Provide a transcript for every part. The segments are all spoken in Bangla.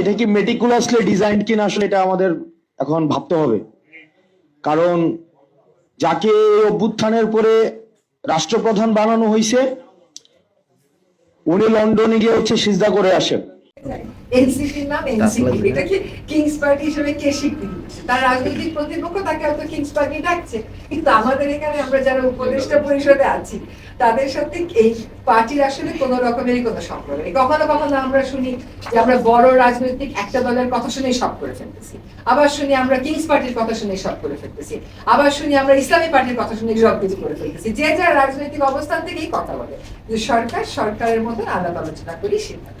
এটা কি মেটিকুলাসলি ডিজাইন কি না আসলে এটা আমাদের এখন ভাবতে হবে। কারণ যাকে অভ্যুত্থানের পরে রাষ্ট্রপ্রধান বানানো হয়েছে উনি লন্ডনে গিয়ে হচ্ছে সিজদা করে আসেন। এনসিপির নাম এনসিপি। এটাকে কিংস পার্টি হিসেবে কে স্বীকৃতি তার রাজনৈতিক প্রতিপক্ষ তাকে হয়তো কিংস পার্টি ডাকছে। কিন্তু আমাদের এখানে আমরা যারা উপদেষ্টা পরিষদে আছি তাদের সাথে এই পার্টির আসলে কোনো রকমেরই কোনো সম্পর্ক নেই। কখনো কখনো আমরা শুনি যে আমরা বড় রাজনৈতিক একটা দলের কথা শুনেই সব করে ফেলতেছি। আবার শুনি আমরা কিংস পার্টির কথা শুনেই সব করে ফেলতেছি। আবার শুনি আমরা ইসলামী পার্টির কথা শুনেই সব কিছু করে ফেলতেছি। যে যার রাজনৈতিক অবস্থান থেকেই কথা বলে। কিন্তু সরকার সরকারের মতন আলাপ আলোচনা করি সিদ্ধান্ত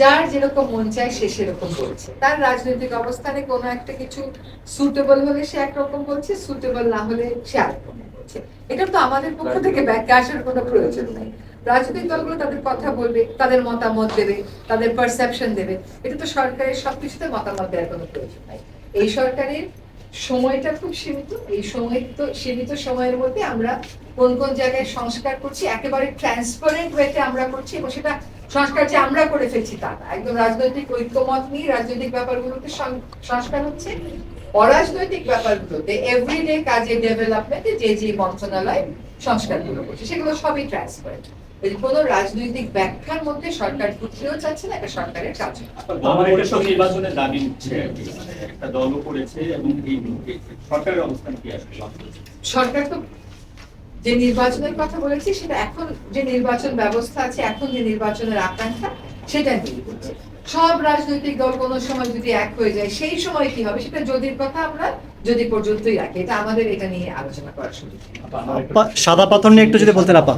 যার যেরকম মন চায় সে সেরকম বলছে। তার রাজনৈতিক অবস্থানে কোনো একটা কিছু সুটেবল হলে সে একরকম বলছে সুটেবল না হলে সে আরেকরকম বলছে। এটা তো আমাদের পক্ষ থেকে ব্যাখ্যা আসার কোনো প্রয়োজন নেই। রাজনৈতিক দলগুলো তাদের কথা বলবে তাদের মতামত দেবে তাদের পারসেপশন দেবে। এটা তো সরকারের সবকিছুতে মতামত দেওয়ার কোনো প্রয়োজন নাই। এই সরকারের সময়টা খুব সীমিত। এই সময় তো সীমিত সময়ের মধ্যে আমরা কোন কোন জায়গায় সংস্কার করছি একেবারে ট্রান্সপারেন্ট ওয়েতে আমরা করছি এবং সেটা সংস্কার যে আমরা করে ফেলছি তা না। একদম রাজনৈতিক ঐক্যমত নিয়ে রাজনৈতিক ব্যাপারগুলোতে সংস্কার হচ্ছে। অরাজনৈতিক ব্যাপারগুলোতে এভরিডে কাজে ডেভেলপমেন্টে যে যে মন্ত্রণালয় সংস্কারগুলো করছে সেগুলো সবই ট্রান্সপারেন্ট কোনো রাজনৈতিক ব্যাখ্যার মধ্যে সরকার ঢুকতেও চাচ্ছে না এটা সরকারের কাজ। আমার সব নির্বাচনের দাবি উঠছে। মানে একটা দলও করেছে এবং এই এই সরকারের অবস্থান কি আসলে? সরকার তো যে নির্বাচনের কথা বলেছি সেটা এখন যে নির্বাচন ব্যবস্থা আছে এখন যে নির্বাচনের আকাঙ্ক্ষা সেটা নিয়ে বলছে। সব রাজনৈতিক দল কোনো সময় যদি এক হয়ে যায় সেই সময় কি হবে? সেটা যদির কথা আমরা যদি পর্যন্তই রাখি। এটা আমাদের এটা নিয়ে আলোচনা করার সুযোগ সাদা পাথর নিয়ে একটু যদি বলতেন আপা।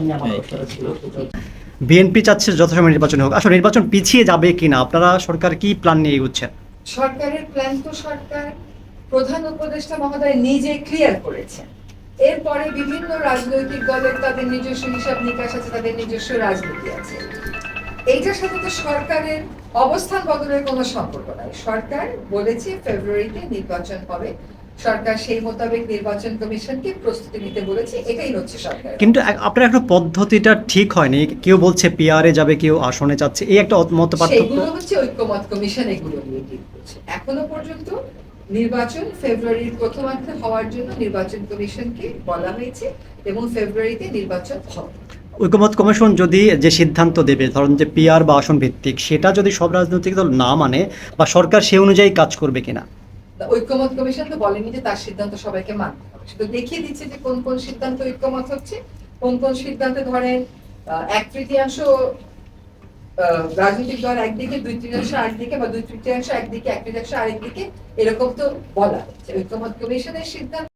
বিএনপি চাচ্ছে যথাসময় নির্বাচন হোক। আসলে নির্বাচন পিছিয়ে যাবে কিনা? আপনারা সরকার কি প্ল্যান নিয়ে এগোচ্ছেন? সরকারের প্ল্যান তো সরকার প্রধান উপদেষ্টা মহোদয় নিজে ক্লিয়ার করেছেন। এরপরে বিভিন্ন রাজনৈতিক দলের তাদের নিজস্ব হিসাব নিকাশ আছে তাদের নিজস্ব রাজনীতি আছে। এইটার সাথে তো সরকারের অবস্থান বদলের কোনো সম্পর্ক নাই। সরকার বলেছে ফেব্রুয়ারিতে নির্বাচন হবে। সরকার সেই মোতাবেক নির্বাচন কমিশনকে প্রস্তুতি নিতে বলেছে। এটাই হচ্ছে সরকার। কিন্তু আপনার একটা পদ্ধতিটা ঠিক হয়নি। কেউ বলছে পিআরে যাবে কেউ আসনে যাচ্ছে। এই একটা মত পার্থক্য সেগুলো হচ্ছে ঐক্যমত কমিশন এগুলো নিয়ে ডিল করছে। এখনও পর্যন্ত নির্বাচন ফেব্রুয়ারির প্রথমার্ধে হওয়ার জন্য নির্বাচন কমিশনকে বলা হয়েছে এবং ফেব্রুয়ারিতে নির্বাচন হবে। ঐক্যমত কমিশন যদি যে সিদ্ধান্ত দেবে ধরুন যে পিআর বা আসন ভিত্তিক সেটা যদি সব রাজনৈতিক দল না মানে বা সরকার সে অনুযায়ী কাজ করবে কিনা? ঐক্যমত কমিশন তো বলেনি যে তার সিদ্ধান্ত সবাইকে মানতে হবে। শুধু দেখিয়ে দিচ্ছে যে কোন কোন সিদ্ধান্ত ঐক্যমত হচ্ছে কোন কোন সিদ্ধান্তে ধরেন এক তৃতীয়াংশ রাজনৈতিক দল একদিকে, দুই তৃতীয়াংশ আরেকদিকে বা দুই তৃতীয়াংশ একদিকে, এক তৃতীয়াংশ আরেকদিকে, এরকম তো বলা হচ্ছে। ঐক্যমত কমিশনের সিদ্ধান্ত